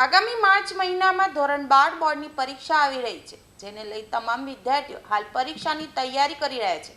આગામી માર્ચ મહિનામાં ધોરણ બાર બોર્ડની પરીક્ષા આવી રહી છે, જેને લઈ તમામ વિદ્યાર્થીઓ હાલ પરીક્ષાની તૈયારી કરી રહ્યા છે.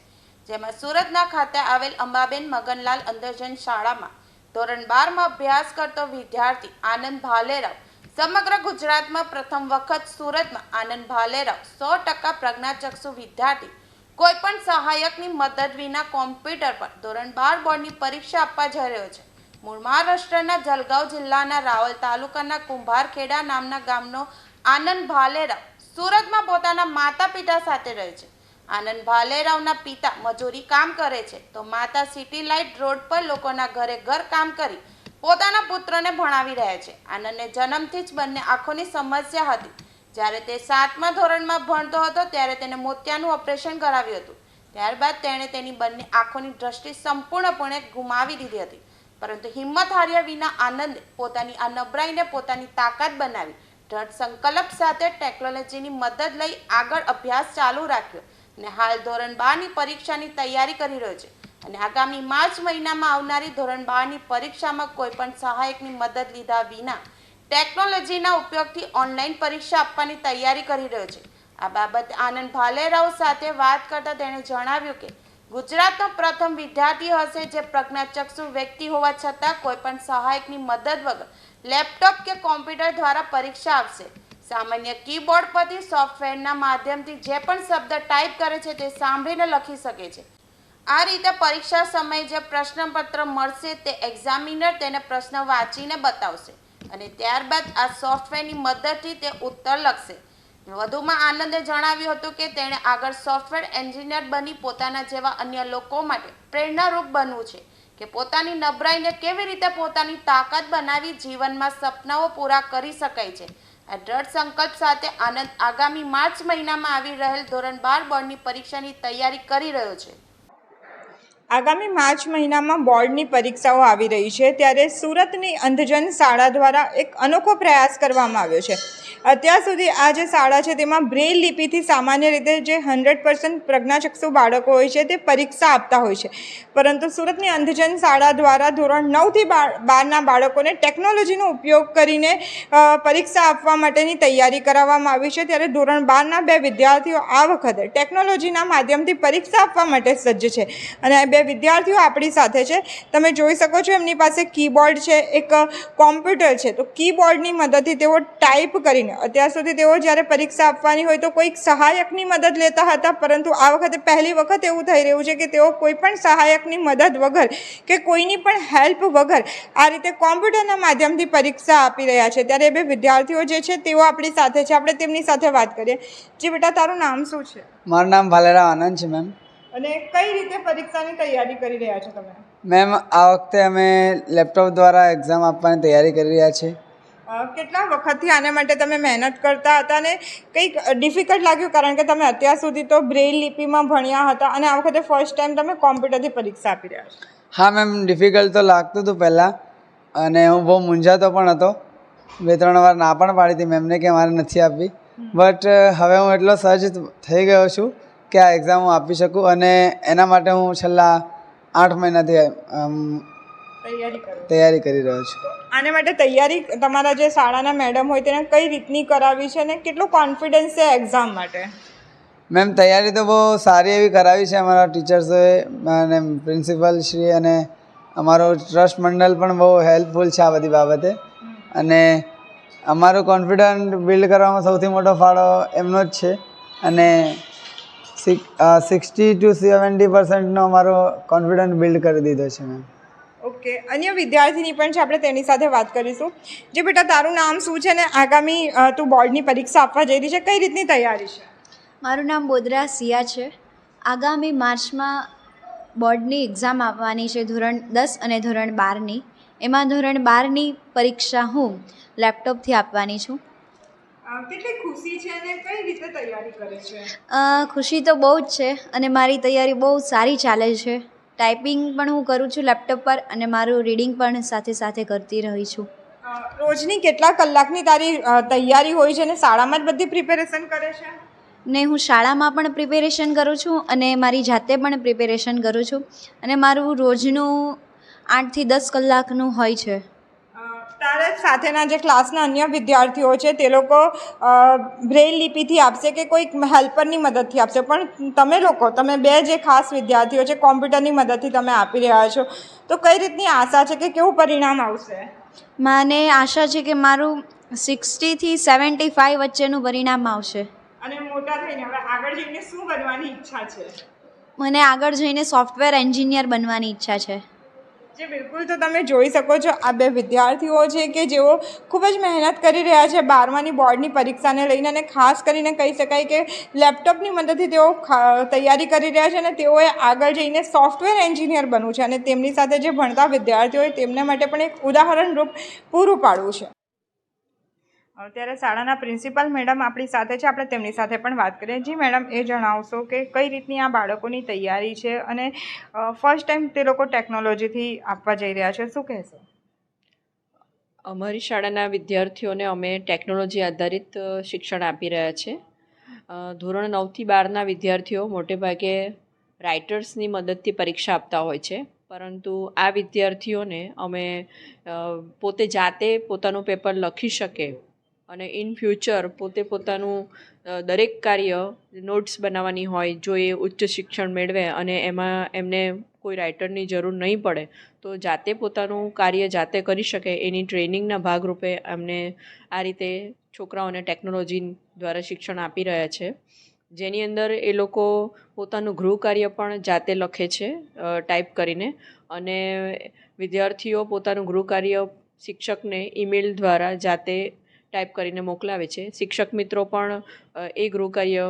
જેમાં સુરતના ખાતે આવેલ અંબાબેન મગનલાલ અંધજન શાળામાં ધોરણ બારમાં અભ્યાસ કરતો વિદ્યાર્થી આનંદ ભાલેરાવ, સમગ્ર ગુજરાતમાં પ્રથમ વખત સુરતમાં આનંદ ભાલેરાવ સો ટકા પ્રજ્ઞાચક્ષુ વિદ્યાર્થી કોઈપણ સહાયકની મદદ વિના કોમ્પ્યુટર પર ધોરણ બાર બોર્ડની પરીક્ષા આપવા જઈ રહ્યો છે. મૂળ મહારાષ્ટ્રના જલગાંવ જિલ્લાના રાવલ તાલુકાના કુંભારખેડા નામના ગામનો આનંદ ભાલેરાવ સુરતમાં પોતાના માતા પિતા સાથે રહે છે. આનંદ ભાલેરાવના પિતા મજૂરી કામ કરે છે. તો માતા સિટી લાઇટ રોડ પર લોકોના ઘરે ઘર કામ કરી પોતાના પુત્રને ભણાવી રહ્યા છે. આનંદને જન્મથી જ બંને આંખોની સમસ્યા હતી. જ્યારે તે સાતમા ધોરણમાં ભણતો હતો, ત્યારે તેને મોતિયાનું ઓપરેશન કરાવ્યું હતું. ત્યારબાદ તેણે તેની બંને આંખોની દ્રષ્ટિ સંપૂર્ણપણે ગુમાવી દીધી હતી. પરંતુ હિંમત હાર્યા વિના આનંદ પોતાની આ નબળાઈને પોતાની તાકાત બનાવી. દ્રઢ સંકલ્પ સાથે ટેકનોલોજીની મદદ લઈ આગળ અભ્યાસ ચાલુ રાખ્યો અને હાલ ધોરણ બારની પરીક્ષાની તૈયારી કરી રહ્યો છે. અને આગામી માર્ચ મહિનામાં આવનારી ધોરણ બારની પરીક્ષામાં કોઈપણ સહાયકની મદદ લીધા વિના ટેકનોલોજીના ઉપયોગથી ઓનલાઈન પરીક્ષા આપવાની તૈયારી કરી રહ્યો છે. આ બાબતે આનંદ ભાલેરાવ સાથે વાત કરતા તેણે જણાવ્યું કે ગુજરાતનો પ્રથમ વિદ્યાર્થી હશે જે પ્રજ્ઞાચક્ષુ વ્યક્તિ હોવા છતાં કોઈ પણ સહાયકની મદદ વગર લેપટોપ કે કોમ્પ્યુટર દ્વારા પરીક્ષા આપશે. સામાન્ય કીબોર્ડ પરથી સોફ્ટવેરના માધ્યમથી જે પણ શબ્દ ટાઈપ કરે છે તે સાંભળીને લખી શકે છે. આ રીતે પરીક્ષા સમયે જે પ્રશ્નપત્ર મળશે તે એક્ઝામિનર તેને પ્રશ્ન વાંચીને બતાવશે અને ત્યારબાદ આ સોફ્ટવેરની મદદથી તે ઉત્તર લખશે. વધુમાં આનંદે જણાવ્યું હતું કે તેણે આગળ સોફ્ટવેર એન્જિનિયર બની પોતાના જેવા અન્ય લોકો માટે પ્રેરણારૂપ બનવું છે કે પોતાની નબળાઈને કેવી રીતે પોતાની તાકાત બનાવી જીવનમાં સપનાઓ પૂરા કરી શકાય છે. આ દ્રઢ સંકલ્પ સાથે આનંદ આગામી માર્ચ મહિનામાં આવી રહેલ ધોરણ બાર બોર્ડની પરીક્ષાની તૈયારી કરી રહ્યો છે. આગામી માર્ચ મહિનામાં બોર્ડની પરીક્ષાઓ આવી રહી છે, ત્યારે સુરતની અંધજન શાળા દ્વારા એક અનોખો પ્રયાસ કરવામાં આવ્યો છે. અત્યાર સુધી આ જે શાળા છે, તેમાં બ્રેલ લિપિથી સામાન્ય રીતે જે હંડ્રેડ પર્સન્ટ પ્રજ્ઞાચક્ષુ બાળકો હોય છે, તે પરીક્ષા આપતા હોય છે. પરંતુ સુરતની અંધજન શાળા દ્વારા ધોરણ નવથી બારના બાળકોને ટેકનોલોજીનો ઉપયોગ કરીને પરીક્ષા આપવા માટેની તૈયારી કરાવવામાં આવી છે, ત્યારે ધોરણ બારના બે વિદ્યાર્થીઓ આ વખતે ટેકનોલોજીના માધ્યમથી પરીક્ષા આપવા માટે સજ્જ છે. અને આ વિદ્યાર્થીઓ આપણી સાથે છે. તમે જોઈ શકો છો એમની પાસે કીબોર્ડ છે, એક કોમ્પ્યુટર છે. તો કીબોર્ડની મદદથી તેઓ ટાઈપ કરીને, અત્યાર સુધી તેઓ જ્યારે પરીક્ષા આપવાની હોય તો કોઈક સહાયકની મદદ લેતા હતા, પરંતુ આ વખતે પહેલી વખત એવું થઈ રહ્યું છે કે તેઓ કોઈ પણ સહાયકની મદદ વગર કે કોઈની પણ હેલ્પ વગર આ રીતે કોમ્પ્યુટરના માધ્યમથી પરીક્ષા આપી રહ્યા છે. ત્યારે એ બે વિદ્યાર્થીઓ જે છે તેઓ આપણી સાથે છે. આપણે તેમની સાથે વાત કરીએ. જી બેટા, તારું નામ શું છે? મારું નામ ભાલેરાવ આનંદ છે મેમ અને કઈ રીતે પરીક્ષાની તૈયારી કરી રહ્યા છો તમે? મેમ આ વખતે અમે લેપટોપ દ્વારા એક્ઝામ આપવાની તૈયારી કરી રહ્યા છીએ. કેટલા વખતથી આના માટે તમે મહેનત કરતા હતા અને કંઈક ડિફિકલ્ટ લાગ્યું? કારણ કે તમે અત્યાર સુધી તો બ્રેઇલ લિપિમાં ભણ્યા હતા અને આ વખતે ફર્સ્ટ ટાઈમ તમે કોમ્પ્યુટરથી પરીક્ષા આપી રહ્યા છો. હા મેમ ડિફિકલ્ટ તો લાગતું હતું પહેલાં અને હું બહુ મૂંઝાતો પણ હતો. બે ત્રણ વાર ના પણ પાડી હતી મેમને કે મારે નથી આપવી. બટ હવે હું એટલો સજ્જ થઈ ગયો છું કે આ એક્ઝામ હું આપી શકું અને એના માટે હું છેલ્લા આઠ મહિનાથી તૈયારી કરી રહ્યો છું. આને માટે તૈયારી તમારા જે શાળાના મેડમ હોય તેને કઈ રીતની કરાવી છે અને કેટલો કોન્ફિડન્સ છે એક્ઝામ માટે? મેમ તૈયારી તો બહુ સારી એવી કરાવી છે. અમારા ટીચર્સોએ અને પ્રિન્સિપલ શ્રી અને અમારો ટ્રસ્ટ મંડળ પણ બહુ હેલ્પફુલ છે આ બધી બાબતે. અને અમારું કોન્ફિડન્ટ બિલ્ડ કરવામાં સૌથી મોટો ફાળો એમનો જ છે. અને સિક્સટી ટુ સેવન્ટી પર્સન્ટનો અમારો કોન્ફિડન્સ બિલ્ડ કરી દીધો છે મેમ ઓકે અન્ય વિદ્યાર્થીની પણ છે આપણે તેની સાથે વાત કરીશું. જે બેટા તારું નામ શું છે ને આગામી તું બોર્ડની પરીક્ષા આપવા જઈ રહી છે? કઈ રીતની તૈયારી છે? મારું નામ બોદરા સિયા છે. આગામી માર્ચમાં બોર્ડની એક્ઝામ આપવાની છે ધોરણ દસ અને ધોરણ બારની. એમાં ધોરણ બારની પરીક્ષા હું લેપટોપથી આપવાની છું. કેટલી ખુશી છે અને કઈ રીતે તૈયારી કરે છે? ખુશી તો બહુ જ છે અને મારી તૈયારી બહુ સારી ચાલે છે. ટાઈપિંગ પણ હું કરું છું લેપટોપ પર અને મારું રીડિંગ પણ સાથે સાથે કરતી રહી છું. રોજની કેટલા કલાકની તારી તૈયારી હોય છે અને શાળામાં જ બધી પ્રિપેરેશન કરે છે? ને હું શાળામાં પણ પ્રિપેરેશન કરું છું અને મારી જાતે પણ પ્રિપેરેશન કરું છું. અને મારું રોજનું આઠથી દસ કલાકનું હોય છે. તમારા સાથેના જે ક્લાસના અન્ય વિદ્યાર્થીઓ છે તે લોકો બ્રેલ લિપિથી આપશે કે કોઈક હેલ્પરની મદદથી આપશે? પણ તમે લોકો તમે બે જે ખાસ વિદ્યાર્થીઓ છે કોમ્પ્યુટરની મદદથી તમે આપી રહ્યા છો તો કઈ રીતની આશા છે કે કેવું પરિણામ આવશે? મને આશા છે કે મારું સિક્સટીથી સેવન્ટી ફાઇવ વચ્ચેનું પરિણામ આવશે. અને મોટા થઈને હવે આગળ જઈને શું બનવાની ઈચ્છા છે? મને આગળ જઈને સોફ્ટવેર એન્જિનિયર બનવાની ઈચ્છા છે. જે, બિલકુલ. તો તમે જોઈ શકો છો, આ બે વિદ્યાર્થીઓ છે કે જેઓ ખૂબ જ મહેનત કરી રહ્યા છે બારમાની બોર્ડની પરીક્ષાને લઈને અને ખાસ કરીને કહી શકાય કે લેપટોપની મદદથી તેઓ તૈયારી કરી રહ્યા છે અને તેઓએ આગળ જઈને સોફ્ટવેર એન્જિનિયર બનવું છે અને તેમની સાથે જે ભણતા વિદ્યાર્થીઓ હોય તેમના માટે પણ એક ઉદાહરણરૂપ પૂરું પાડવું છે. અત્યારે શાળાના પ્રિન્સિપાલ મેડમ આપણી સાથે છે. આપણે તેમની સાથે પણ વાત કરીએ. જી મેડમ, એ જણાવશો કે કઈ રીતની આ બાળકોની તૈયારી છે અને ફર્સ્ટ ટાઈમ તે લોકો ટેકનોલોજીથી આપવા જઈ રહ્યા છે. શું કહેશો? અમારી શાળાના વિદ્યાર્થીઓને અમે ટેકનોલોજી આધારિત શિક્ષણ આપી રહ્યા છે. ધોરણ નવથી બારના વિદ્યાર્થીઓ મોટે ભાગે રાઇટર્સની મદદથી પરીક્ષા આપતા હોય છે. પરંતુ આ વિદ્યાર્થીઓને અમે પોતે જાતે પોતાનું પેપર લખી શકે અને ઇન ફ્યુચર પોતે પોતાનું દરેક કાર્ય નોટ્સ બનાવવાની હોય, જો એ ઉચ્ચ શિક્ષણ મેળવે અને એમાં એમને કોઈ રાઇટરની જરૂર નહીં પડે, તો જાતે પોતાનું કાર્ય જાતે કરી શકે, એની ટ્રેનિંગના ભાગરૂપે એમને આ રીતે છોકરાઓને ટેકનોલોજી દ્વારા શિક્ષણ આપી રહ્યા છે. જેની અંદર એ લોકો પોતાનું ગૃહ કાર્ય પણ જાતે લખે છે ટાઈપ કરીને અને વિદ્યાર્થીઓ પોતાનું ગૃહ કાર્ય શિક્ષકને ઈમેલ દ્વારા જાતે ટાઈપ કરીને મોકલાવે છે. શિક્ષક મિત્રો પણ એ ગૃહ કાર્ય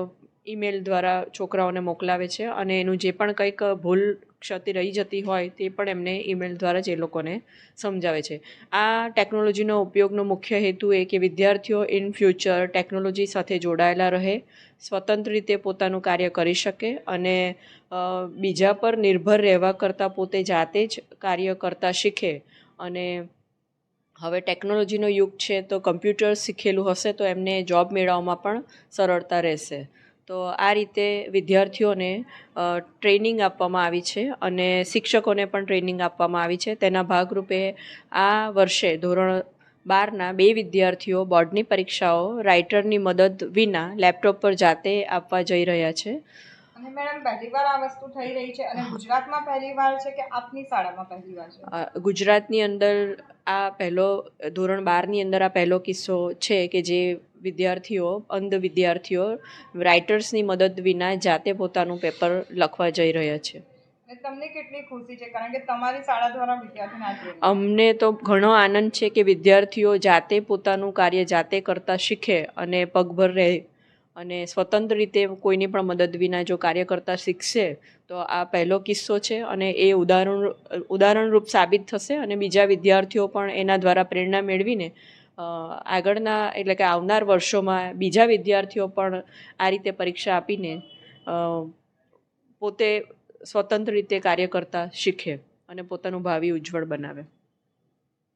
ઈમેલ દ્વારા છોકરાઓને મોકલાવે છે અને એનું જે પણ કંઈક ભૂલ ક્ષતિ રહી જતી હોય તે પણ એમને ઈમેલ દ્વારા જ એ લોકોને સમજાવે છે. આ ટેકનોલોજીનો ઉપયોગનો મુખ્ય હેતુ એ કે વિદ્યાર્થીઓ ઇન ફ્યુચર ટેકનોલોજી સાથે જોડાયેલા રહે, સ્વતંત્ર રીતે પોતાનું કાર્ય કરી શકે અને બીજા પર નિર્ભર રહેવા કરતાં પોતે જાતે જ કાર્ય કરતાં શીખે અને હવે ટેકનોલોજીનો યુગ છે તો કમ્પ્યુટર શીખેલું હશે તો એમને જોબ મેળવવામાં પણ સરળતા રહેશે. તો આ રીતે વિદ્યાર્થીઓને ટ્રેનિંગ આપવામાં આવી છે અને શિક્ષકોને પણ ટ્રેનિંગ આપવામાં આવી છે. તેના ભાગરૂપે આ વર્ષે ધોરણ બારના બે વિદ્યાર્થીઓ બોર્ડની પરીક્ષાઓ રાઇટરની મદદ વિના લેપટોપ પર જાતે આપવા જઈ રહ્યા છે. અને મેડમ પહેલી વાર આ વસ્તુ થઈ રહી છે અને ગુજરાતમાં પહેલી વાર છે કે આપની શાળામાં પહેલી વાર છે? ગુજરાતની અંદર આ પહેલો ધોરણ બારની અંદર આ પહેલો કિસ્સો છે કે જે વિદ્યાર્થીઓ અંધ વિદ્યાર્થીઓ રાઇટર્સની મદદ વિના જાતે પોતાનું પેપર લખવા જઈ રહ્યા છે. તમને કેટલી ખુશી છે? કારણ કે તમારી શાળા દ્વારા વિદ્યાર્થીને અમને તો ઘણો આનંદ છે કે વિદ્યાર્થીઓ જાતે પોતાનું કાર્ય જાતે કરતાં શીખે અને પગભર રહે અને સ્વતંત્ર રીતે કોઈની પણ મદદ વિના જો કાર્ય કરતા શીખશે, તો આ પહેલો કિસ્સો છે અને એ ઉદાહરણ ઉદાહરણરૂપ સાબિત થશે અને બીજા વિદ્યાર્થીઓ પણ એના દ્વારા પ્રેરણા મેળવીને આગળના એટલે કે આવનાર વર્ષોમાં બીજા વિદ્યાર્થીઓ પણ આ રીતે પરીક્ષા આપીને પોતે સ્વતંત્ર રીતે કાર્ય કરતા શીખે અને પોતાનું ભાવિ ઉજ્જવળ બનાવે.